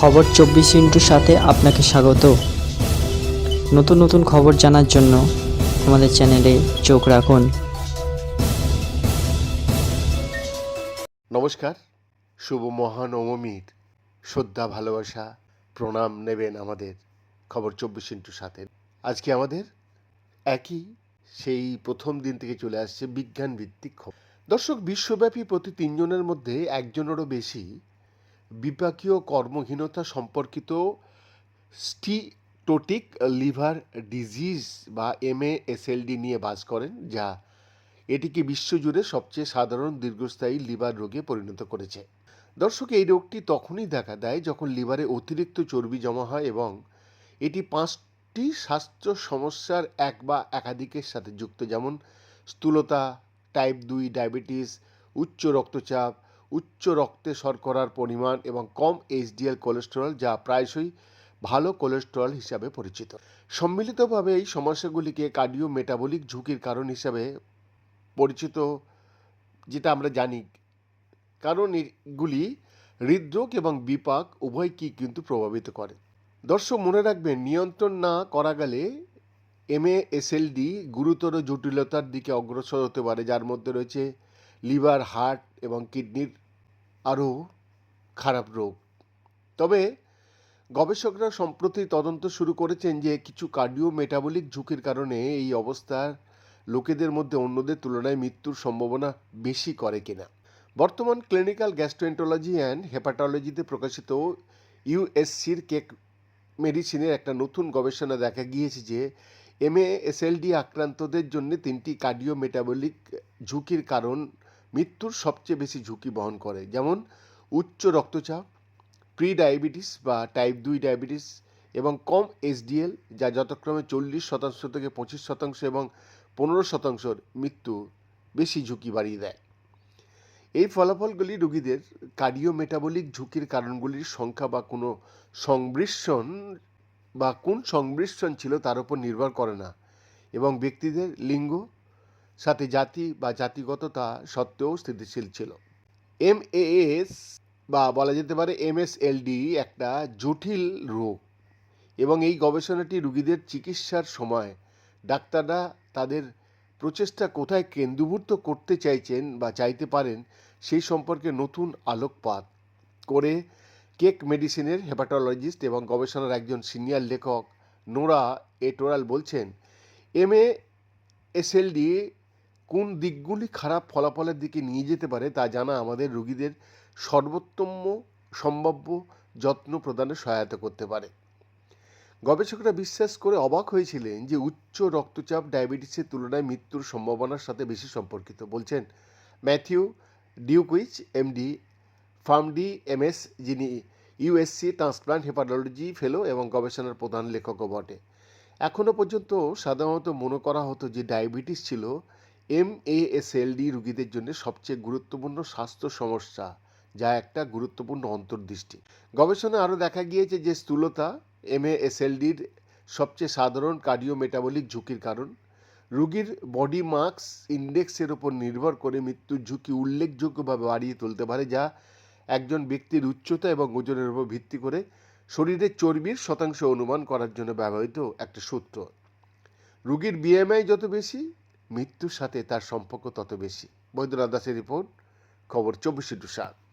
খবর চব্বিশ ইন্টুর সাথে আপনাকে স্বাগত। নতুন নতুন খবর জানার জন্য আমাদের চ্যানেলে চোখ রাখুন। নমস্কার, শুভ মহানবমীর। শ্রদ্ধা, ভালোবাসা, প্রণাম নেবেন আমাদের খবর চব্বিশ ইন্টুর সাথে। আজকে আমাদের একই, সেই প্রথম দিন থেকে চলে আসছে বিজ্ঞান ভিত্তিক খবর। দর্শক, বিশ্বব্যাপী প্রতি তিনজনের মধ্যে একজনেরও বেশি বিপাকীয় কর্মহীনতা সম্পর্কিত স্টিটোটিক লিভার ডিজিজ বা এমএএসএলডি নিয়ে বাস করেন, যা এটিকে বিশ্বজুড়ে সবচেয়ে সাধারণ দীর্ঘস্থায়ী লিভার রোগে পরিণত করেছে। দর্শক, এই রোগটি তখনই দেখা দেয় যখন লিভারে অতিরিক্ত চর্বি জমা হয় এবং এটি পাঁচটি স্বাস্থ্য সমস্যার এক বা একাধিকের সাথে যুক্ত, যেমন স্থূলতা টাইপ দুই ডায়াবেটিস উচ্চ রক্তচাপ উচ্চ রক্তে শর্করার পরিমাণ এবং কম এইচডিএল কোলেস্টেরল যা প্রায়শই ভালো কোলেস্টেরল হিসাবে পরিচিত। সম্মিলিতভাবে এই সমস্যাগুলিকে কার্ডিও মেটাবলিক ঝুঁকির কারণ হিসাবে পরিচিত, যেটা আমরা জানি। কারণ এগুলি হৃদরোগ এবং বিপাক উভয়কেই কিন্তু প্রভাবিত করে। দর্শক, মনে রাখবেন, নিয়ন্ত্রণ না করা গেলে এমএএসএলডি গুরুতর জটিলতার দিকে অগ্রসর হতে পারে, যার মধ্যে রয়েছে লিভার, হার্ট এবং কিডনির আরও খারাপ রোগ। তবে গবেষকরা সম্প্রতি তদন্ত শুরু করেছেন যে কিছু কার্ডিও মেটাবলিক ঝুঁকির কারণে এই অবস্থার লোকেদের মধ্যে অন্যদের তুলনায় মৃত্যুর সম্ভাবনা বেশি করে কিনা। বর্তমান ক্লিনিক্যাল গ্যাস্ট্রোএন্টোলজি অ্যান্ড হেপাটোলজিতে প্রকাশিত ইউএসসির কেক মেডিসিনের একটা নতুন গবেষণা দেখা গিয়েছে যে এমএএসএলডি আক্রান্তদের জন্য তিনটি কার্ডিও মেটাবলিক ঝুঁকির কারণ মৃত্যুর সবচেয়ে বেশি ঝুঁকি বহন করে। যেমন, উচ্চ রক্তচাপ প্রি ডায়াবেটিস বা টাইপ দুই ডায়াবেটিস এবং কম এসডিএল যা যথাক্রমে চল্লিশ শতাংশ থেকে পঁচিশ শতাংশ এবং পনেরো শতাংশের মৃত্যু বেশি ঝুঁকি বাড়িয়ে দেয়। এই ফলাফলগুলি রোগীদের কার্ডিও মেটাবলিক ঝুঁকির কারণগুলির সংখ্যা বা কোনো সংমিশ্রণ বা কোন সংমিশ্রণ ছিল তার উপর নির্ভর করে না এবং ব্যক্তিদের লিঙ্গ সাথে জাতি বা জাতিগততা সত্ত্বেও স্থিতিশীল ছিল। এমএএস বা বলা যেতে পারে এমএসএলডি একটা জটিল রোগ এবং এই গবেষণাটি রুগীদের চিকিৎসার সময় ডাক্তাররা তাদের প্রচেষ্টা কোথায় কেন্দ্রীভূত করতে চাইছেন বা চাইতে পারেন সেই সম্পর্কে নতুন আলোকপাত করে কেক মেডিসিনের হেপাটোলজিস্ট এবং গবেষণার একজন সিনিয়র লেখক নোরা এটোরাল বলছেন, এম এ এসএলডি কোন দিকগুলি খারাপ ফলাফলের দিকে নিয়ে যেতে পারে তা জানা আমাদের রোগীদের সর্বোত্তম সম্ভাব্য যত্ন প্রদানে সহায়তা করতে পারে। গবেষকরা বিশ্বাস করে অবাক হয়েছিলেন যে উচ্চ রক্তচাপ ডায়াবেটিসের তুলনায় মৃত্যুর সম্ভাবনার সাথে বেশি সম্পর্কিত। বলছেন Matthew Dukuich, MD, PharmD, MS, যিনি ইউএসসি ট্রান্সপ্লান্ট হেপাটোলজি ফেলো এবং গবেষণার প্রধান লেখকও বটে। এখনও পর্যন্ত সাধারণত মনে করা হতো যে ডায়াবেটিস ছিল এম এএসএলডি রোগীদের জন্য সবচেয়ে গুরুত্বপূর্ণ স্বাস্থ্য সমস্যা, যা একটা গুরুত্বপূর্ণ অন্তর্দৃষ্টি। গবেষণায় আরও দেখা গিয়েছে যে স্থূলতা এম এমএএসএলডির সবচেয়ে সাধারণ কার্ডিও মেটাবলিক ঝুঁকির কারণ। রোগীর বডি মার্কস ইন্ডেক্সের উপর নির্ভর করে মৃত্যুর ঝুঁকি উল্লেখযোগ্যভাবে বাড়িয়ে তুলতে পারে, যা একজন ব্যক্তির উচ্চতা এবং ওজনের উপর ভিত্তি করে শরীরের চর্বির শতাংশ অনুমান করার জন্য ব্যবহৃত একটা সূত্র। রোগীর বিএমআই যত বেশি মৃত্যুর সাথে তার সম্পর্ক তত বেশি। বৈদ্যনাথ দাসের রিপোর্ট খবর চব্বিশে টু সাত